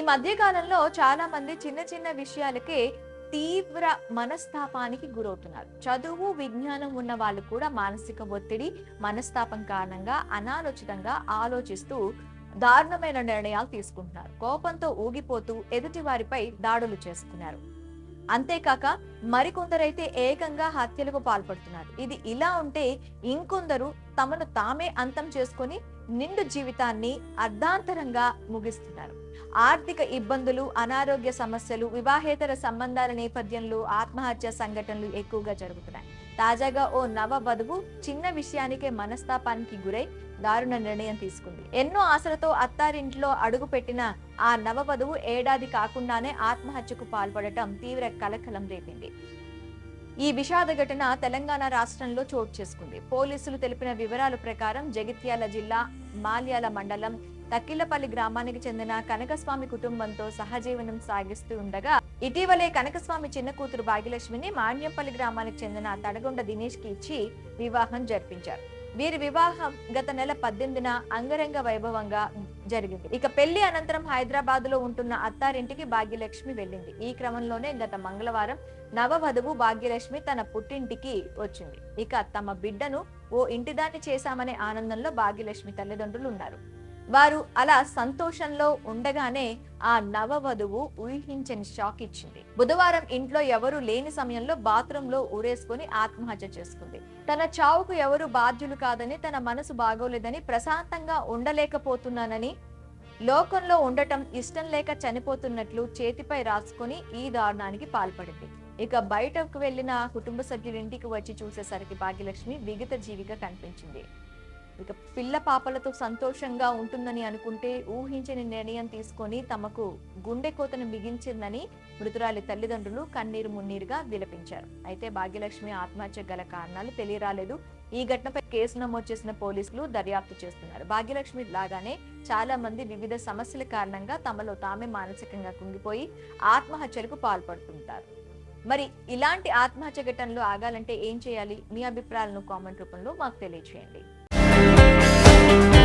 ఈ మధ్య కాలంలో చాలా మంది చిన్న చిన్న విషయాలకే తీవ్ర మనస్తాపానికి గురవుతున్నారు. చదువు విజ్ఞానం ఉన్న వాళ్ళు కూడా మానసిక ఒత్తిడి మనస్తాపం కారణంగా అనాలోచితంగా ఆలోచిస్తూ దారుణమైన నిర్ణయాలు తీసుకుంటున్నారు. కోపంతో ఊగిపోతూ ఎదుటి వారిపై దాడులు చేస్తున్నారు. అంతేకాక మరికొందరైతే ఏకంగా హత్యలకు పాల్పడుతున్నారు. ఇది ఇలా ఉంటే ఇంకొందరు తమను తామే అంతం చేసుకొని నిండు జీవితాన్ని అర్ధాంతరంగా ముగిస్తున్నారు. ఆర్థిక ఇబ్బందులు అనారోగ్య సమస్యలు వివాహేతర సంబంధాల నేపథ్యంలో ఆత్మహత్య సంఘటనలు ఎక్కువగా జరుగుతున్నాయి. తాజాగా ఓ నవ వధువు చిన్న విషయానికే మనస్తాపానికి గురై దారుణ నిర్ణయం తీసుకుంది. ఎన్నో ఆశలతో అత్తారింట్లో అడుగు పెట్టిన ఆ నవవధువు ఏడాది కాకుండానే ఆత్మహత్యకు పాల్పడటం తీవ్ర కలకలం రేపింది. ఈ విషాద ఘటన తెలంగాణ రాష్ట్రంలో చోటు చేసుకుంది. పోలీసులు తెలిపిన వివరాల ప్రకారం జగిత్యాల జిల్లా మాల్యాల మండలం తక్కిలపల్లి గ్రామానికి చెందిన కనకస్వామి కుటుంబంతో సహజీవనం సాగిస్తూ ఉండగా ఇటీవలే కనకస్వామి చిన్న కూతురు భాగ్యలక్ష్మిని మాన్యంపల్లి గ్రామానికి చెందిన తడగొండ దినేష్కి ఇచ్చి వివాహం జరిపించారు. వీరి వివాహం గత నెల పద్దెనిమిదిన అంగరంగ వైభవంగా జరిగింది. ఇక పెళ్ళి అనంతరం హైదరాబాద్లో ఉంటున్న అత్తారింటికి భాగ్యలక్ష్మి వెళ్ళింది. ఈ క్రమంలోనే గత మంగళవారం నవవధువు భాగ్యలక్ష్మి తన పుట్టింటికి వచ్చింది. ఇక తమ బిడ్డను ఓ ఇంటిదాన్ని చేశామనే ఆనందంలో భాగ్యలక్ష్మి తల్లిదండ్రులు ఉన్నారు. వారు అలా సంతోషంలో ఉండగానే ఆ నవవధువు ఊహించని షాక్ ఇచ్చింది. బుధవారం ఇంట్లో ఎవరు లేని సమయంలో బాత్రూమ్లో ఊరేసుకుని ఆత్మహత్య చేసుకుంది. తన చావుకు ఎవరు బాధ్యులు కాదని తన మనసు బాగోలేదని ప్రశాంతంగా ఉండలేకపోతున్నానని లోకంలో ఉండటం ఇష్టం లేక చనిపోతున్నట్లు చేతిపై రాసుకొని ఈ దారుణానికి పాల్పడింది. ఇక బయటకు వెళ్ళిన కుటుంబ సభ్యులు ఇంటికి వచ్చి చూసేసరికి భాగ్యలక్ష్మి విగత జీవిగా కనిపించింది. ఇక పిల్ల పాపలతో సంతోషంగా ఉంటుందని అనుకుంటే ఊహించని నిర్ణయం తీసుకొని తమకు గుండె కోతను మిగించిందని మృతురాలి తల్లిదండ్రులు కన్నీరు మున్నీరుగా విలపించారు. అయితే భాగ్యలక్ష్మి ఆత్మహత్య గల కారణాలు తెలియరాలేదు. ఈ ఘటనపై కేసు నమోదు చేసిన పోలీసులు దర్యాప్తు చేస్తున్నారు. భాగ్యలక్ష్మి లాగానే చాలా మంది వివిధ సమస్యల కారణంగా తమలో తామే మానసికంగా కుంగిపోయి ఆత్మహత్యలకు పాల్పడుతుంటారు. మరి ఇలాంటి ఆత్మహత్య ఘటనలు ఆగాలంటే ఏం చేయాలి? మీ అభిప్రాయాలను కామెంట్ రూపంలో మాకు తెలియజేయండి Bye.